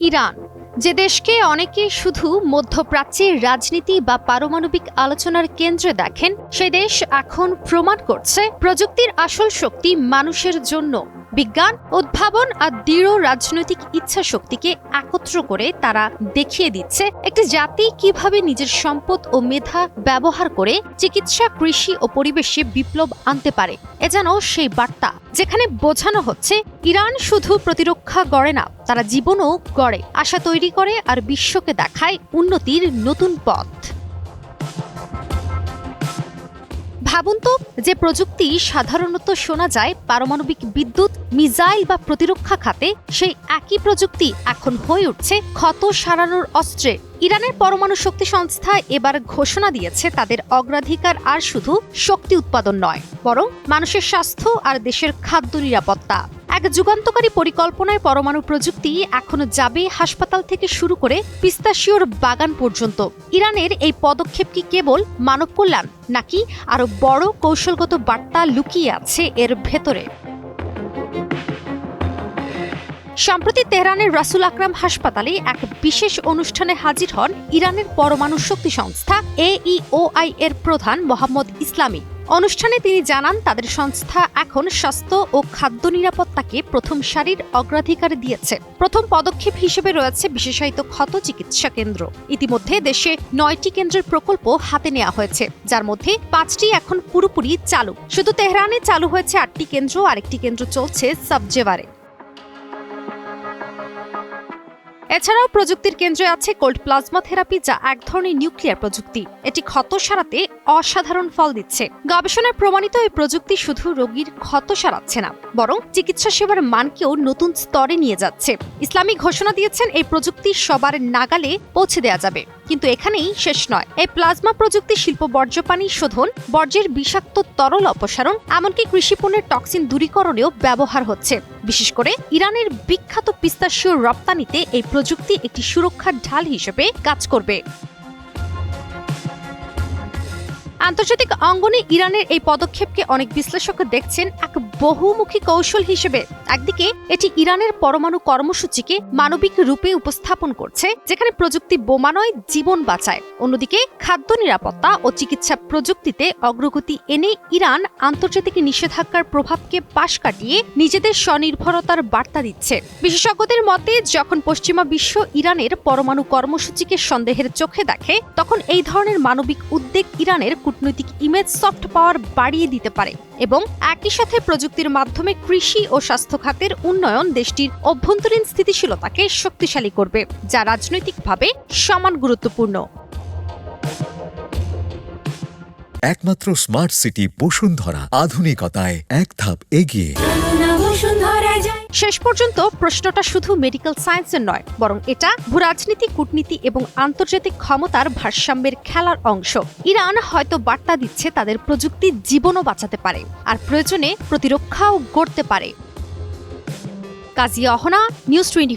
Iran, যে দেশকে অনেকে শুধু মধ্যপ্রাচ্যের রাজনীতি বা পারমাণবিক আলোচনার কেন্দ্রে দেখেন, সে দেশ এখন প্রমাণ করছে প্রযুক্তির আসল শক্তি মানুষের জন্য। বিজ্ঞান, উদ্ভাবন আর দৃঢ় রাজনৈতিক ইচ্ছা শক্তিকে একত্র করে তারা দেখিয়ে দিচ্ছে একটি জাতি কীভাবে নিজের সম্পদ ও মেধা ব্যবহার করে চিকিৎসা, কৃষি ও পরিবেশে বিপ্লব আনতে পারে। এ যেন সেই বার্তা। যেখানে বোঝানো হচ্ছে, ইরান শুধু প্রতিরক্ষা গড়ে না, তারা জীবনও গড়ে। আশা তৈরি করে আর বিশ্বকে দেখায় উন্নতির নতুন পথ। ভাবুন তো যে প্রযুক্তি সাধারণত শোনা যায় পারমাণবিক বিদ্যুৎ, মিসাইল বা প্রতিরক্ষা খাতে, সেই একই প্রযুক্তি এখন হয়ে উঠছে ক্ষত সারানোর অস্ত্রে। ইরানের পরমাণু শক্তি সংস্থা এবার ঘোষণা দিয়েছে তাদের অগ্রাধিকার আর শুধু শক্তি উৎপাদন নয়, বরং মানুষের স্বাস্থ্য আর দেশের খাদ্য নিরাপত্তা। এক যুগান্তকারী পরিকল্পনায় পরমাণু প্রযুক্তি এখন যাবে হাসপাতাল থেকে শুরু করে পিস্তাশিওর বাগান পর্যন্ত। ইরানের এই পদক্ষেপ কি কেবল মানব কল্যাণ, নাকি আরও বড় কৌশলগত বার্তা লুকিয়ে আছে এর ভেতরে? সম্প্রতি তেহরানের রাসুল আকরাম হাসপাতালে এক বিশেষ অনুষ্ঠানে হাজির হন ইরানের পরমাণু শক্তি সংস্থা এইওআই এর প্রধান মোহাম্মদ ইসলামী। অনুষ্ঠানে তিনি জানান, তাদের সংস্থা এখন স্বাস্থ্য ও খাদ্য নিরাপত্তাকে প্রথম সারির অগ্রাধিকার দিয়েছে। প্রথম পদক্ষেপ হিসেবে রয়েছে বিশেষায়িত ক্ষত চিকিৎসা কেন্দ্র। ইতিমধ্যে দেশে নয়টি কেন্দ্রের প্রকল্প হাতে নেওয়া হয়েছে, যার মধ্যে পাঁচটি এখন পুরোপুরি চালু। শুধু তেহরানে চালু হয়েছে আটটি কেন্দ্র, আরেকটি কেন্দ্র চলছে সাবজেভারে এছাড়াও প্রযুক্তির কেন্দ্রে আছে কোল্ড প্লাজমা থেরাপি, যা এক ধরনের নিউক্লিয়ার প্রযুক্তি। এটি ক্ষত সারাতে অসাধারণ ফল দিচ্ছে। গবেষণায় প্রমাণিত এই প্রযুক্তি শুধু রোগীর ক্ষত সারাচ্ছে না, বরং চিকিৎসা সেবার মানকেও নতুন স্তরে নিয়ে যাচ্ছে। ইসলামী ঘোষণা দিয়েছেন এই প্রযুক্তি সবার নাগালে পৌঁছে দেওয়া যাবে। কিন্তু এখানেই শেষ নয়। এই প্লাজমা প্রযুক্তি শিল্প বর্জ্য পানি শোধন, বর্জ্যের বিষাক্ত তরল অপসারণ, এমনকি কৃষি পণ্যের টক্সিন দূরীকরণেও ব্যবহার হচ্ছে। বিশেষ করে ইরানের বিখ্যাত পিস্তাশীয় রপ্তানিতে এই প্রযুক্তি একটি সুরক্ষার ঢাল হিসেবে কাজ করবে। আন্তর্জাতিক অঙ্গনে ইরানের এই পদক্ষেপকে অনেক বিশ্লেষক দেখছেন এক বহুমুখী কৌশল হিসেবে একদিকে এটি ইরানের পরমাণু কর্মসূচিকে মানবিক রূপে উপস্থাপন করছে, যেখানে প্রযুক্তি বোমা নয়, জীবন বাঁচায়। অন্যদিকে খাদ্য নিরাপত্তা ও চিকিৎসা প্রযুক্তিতে অগ্রগতি এনে ইরান আন্তর্জাতিক নিষেধাজ্ঞার প্রভাবকে পাশ কাটিয়ে নিজেদের স্বনির্ভরতার বার্তা দিচ্ছে। বিশেষজ্ঞদের মতে, যখন পশ্চিমা বিশ্ব ইরানের পরমাণু কর্মসূচিকে সন্দেহের চোখে দেখে, তখন এই ধরনের মানবিক উদ্বেগ ইরানের কূটনৈতিক ইমেজ সফট পাওয়ার বাড়িয়ে দিতে পারে। এবং একই সাথে প্রযুক্তির মাধ্যমে কৃষি ও স্বাস্থ্য খাতের উন্নয়ন দেশটির অভ্যন্তরীণ স্থিতিশীলতাকে শক্তিশালী করবে, যা রাজনৈতিকভাবে সমান গুরুত্বপূর্ণ। একমাত্র স্মার্ট সিটি বসুন্ধরা, আধুনিকতায় এক ধাপ এগিয়ে। শেষ পর্যন্ত প্রশ্নটা শুধু মেডিকেল সায়েন্সের নয়, বরং এটা ভূরাজনীতি কূটনীতি এবং আন্তর্জাতিক ক্ষমতার ভারসাম্যের খেলার অংশ। ইরান হয়তো বার্তা দিচ্ছে তাদের প্রযুক্তি জীবনও বাঁচাতে পারে আর প্রয়োজনে প্রতিরক্ষাও গড়তে পারে। কাজী অহনা নিউজ টোয়েন্টি